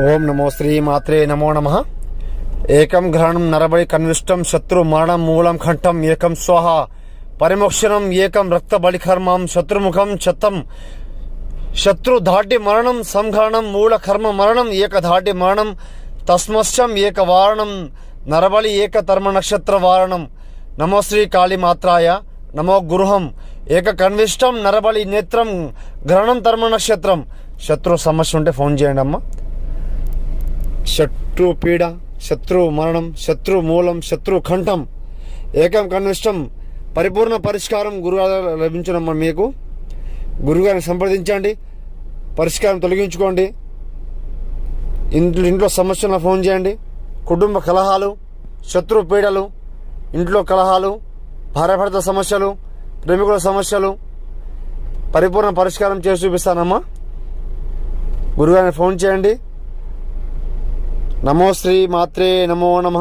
ఓం నమో శ్రీ మాత్రే నమో నమ. ఏకం గ్రహణం నరబడి కన్విష్టం శత్రు మరణం మూలం కంఠం ఏకం స్వాహ. పరిమోక్షణం ఏకం రక్త బలికర్మం శత్రుముఖం చత్తం శత్రు ధాటి మరణం సంఘరణం మూల కర్మ మరణం ఏక ధాటి మరణం. తస్మశ్చం ఏక వారణం నరబలి ఏక తర్మ నక్షత్ర వారణం. నమో శ్రీ కాళీమాత్రాయ నమో గృహం ఏక కన్విష్టం నరబలి నేత్రం గ్రహణం తర్మ నక్షత్రం. శత్రు సమస్య ఉంటే ఫోన్ చేయండి అమ్మా. శత్రు పీడ శత్రు మరణం శత్రు మూలం శత్రు కంఠం ఏకం కనిష్టం పరిపూర్ణ పరిష్కారం గురువు లభించడం మీకు. గురుగారిని సంప్రదించండి పరిష్కారం తొలగించుకోండి. ఇంట్లో ఇంట్లో సమస్యలను ఫోన్ చేయండి. కుటుంబ కలహాలు శత్రు పీడలు ఇంట్లో కలహాలు భార్యాభర్త సమస్యలు ప్రేమికుల సమస్యలు పరిపూర్ణ పరిష్కారం చేసి చూపిస్తానమ్మా. గురుగారిని ఫోన్ చేయండి. నమో శ్రీ మాత్రే నమో నమ.